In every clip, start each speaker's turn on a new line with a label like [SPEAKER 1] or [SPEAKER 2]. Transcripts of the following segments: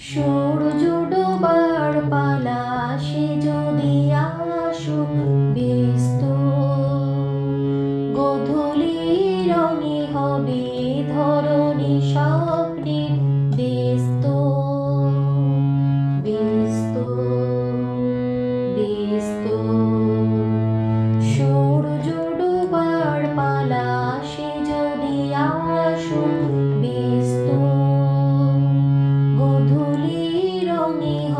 [SPEAKER 1] সূর্য ডোবার পালা সে যদি আসুক ব্যস্ত। গধূলি রঙে হবে ধরণী স্বপ্নের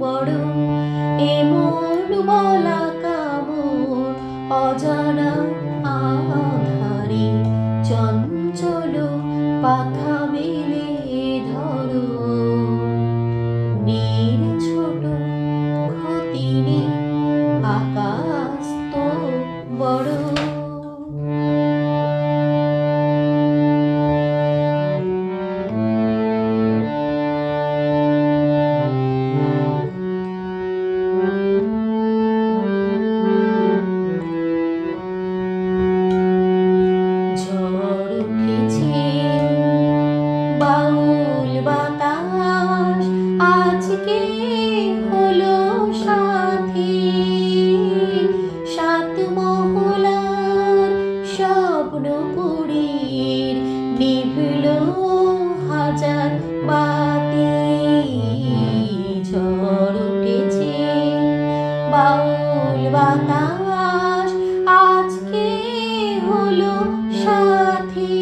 [SPEAKER 1] বড় এমন বলা অজানা আধারে চঞ্চল পাখা ছোট ক্ষতি নেই হলো সাথী। সাত মহলার স্বপ্নপুরীর নিভল হাজার বাতি ঝড় উঠেছে। বাউল বাতাস আজকে হলো সাথী।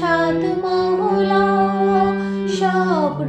[SPEAKER 1] সাত মহলা স্বপ্ন